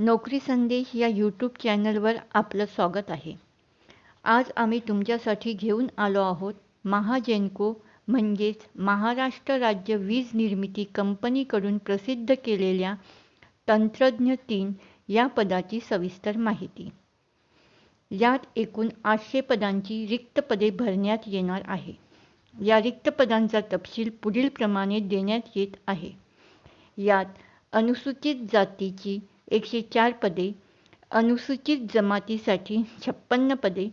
नोकरी संदेश या यूट्यूब चॅनलवर आपलं स्वागत आहे. आज आम्ही तुमच्यासाठी घेऊन आलो आहोत महाजेनको म्हणजेच महाराष्ट्र राज्य वीज निर्मिती कंपनीकडून प्रसिद्ध केलेल्या तंत्रज्ञ तीन या पदाची सविस्तर माहिती. यात एकूण आठशे पदांची रिक्त पदे भरण्यात येणार आहे. या रिक्त पदांचा तपशील पुढील प्रमाणे देण्यात येत आहे. यात अनुसूचित जातीची एकशे चार पदे अनुसूचित जमातीसाठी छप्पन्न पदे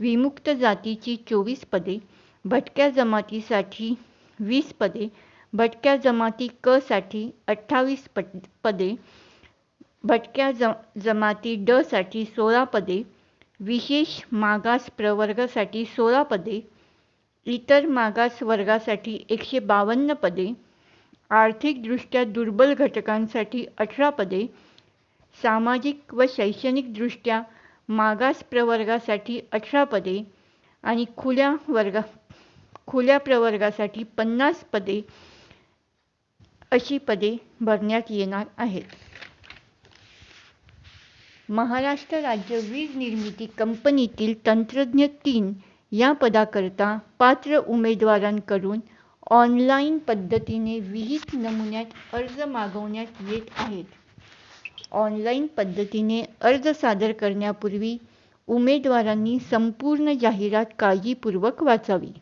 विमुक्त जातीची चोवीस पदे भटक्या जमातीसाठी वीस पदे भटक्या जमाती क साठी अठ्ठावीस पद पदे भटक्या ज जमाती ड साठी सोळा पदे विशेष मागास प्रवर्गासाठी सोळा पदे इतर मागास वर्गासाठी एकशे बावन्न पदे आर्थिकदृष्ट्या दुर्बल घटकांसाठी अठरा पदे सामाजिक व शैक्षणिकदृष्ट्या मागास प्रवर्गासाठी अठरा पदे आणि खुल्या वर्गा खुल्या प्रवर्गासाठी पन्नास पदे अशी पदे भरण्यात येणार आहेत. महाराष्ट्र राज्य वीज निर्मिती कंपनीतील तंत्रज्ञ तीन या पदाकरता पात्र उमेदवारांकडून ऑनलाईन पद्धतीने विहित नमुन्यात अर्ज मागवण्यात येत आहेत. ऑनलाईन पद्धतीने अर्ज सादर करण्यापूर्वी उमेदवारांनी संपूर्ण जाहिरात काळजीपूर्वक वाचावी.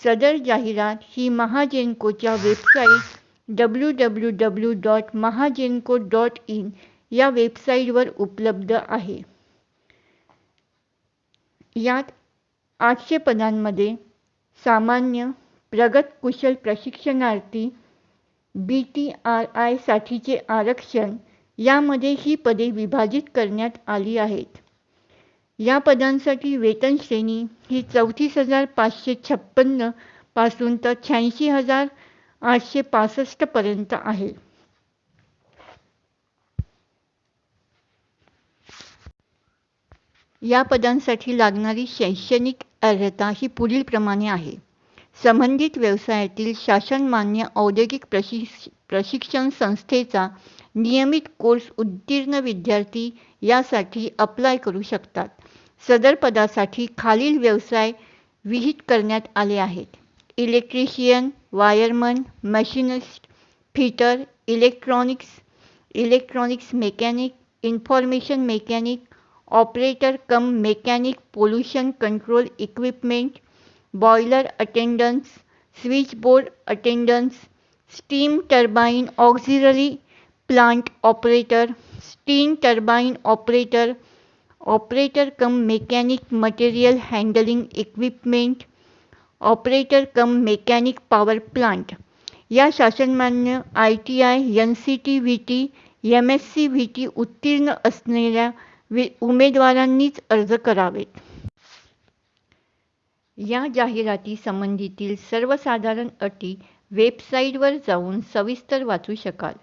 सदर जाहिरात ही महाजेनकोच्या website W W W dot Mahagenco dot in या वेबसाईटवर उपलब्ध आहे. यात आठशे पदांमध्ये सामान्य प्रगत कुशल प्रशिक्षणार्थी बी टी आर आयसाठीचे आरक्षण यामध्ये ही पदे विभाजित करण्यात आली आहेत. या पदांसाठी वेतन श्रेणी ही चौतीस हजार पाचशे छप्पन्नपासून तर शहाऐंशी हजार आठशे पासष्टपर्यंत आहे. या पदांसाठी लागणारी शैक्षणिक अर्हता ही पुढील प्रमाणे आहे. संबंधित व्यवसायातील शासनमान्य औद्योगिक प्रशिक्ष प्रशिक्षण संस्थेचा नियमित कोर्स उत्तीर्ण विद्यार्थी यासाठी अप्लाय करू शकतात. सदर पदासाठी खालील व्यवसाय विहित करण्यात आले आहेत. Electrician wireman machinist fitter electronics electronics mechanic information mechanic operator cum mechanic pollution control equipment boiler attendance switch board attendance steam turbine auxiliary plant operator steam turbine operator operator cum mechanic material handling equipment operator cum mechanic power plant या शासनमान्य I T I N C T V T M S C V T उत्तीर्ण असलेल्या वि उमेदवारांनीच अर्ज करावेत या जाहिराती संबंधीतील सर्वसाधारण अटी वेबसाईटवर जाऊन सविस्तर वाचू शकाल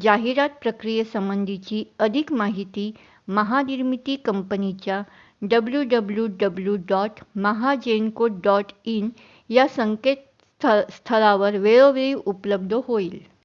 जाहिरात प्रक्रियेसंबंधीची अधिक माहिती महानिर्मिती कंपनीच्या W W W dot Mahagenco dot in या संकेत स्थ स्थळावर वेळोवेळी उपलब्ध होईल.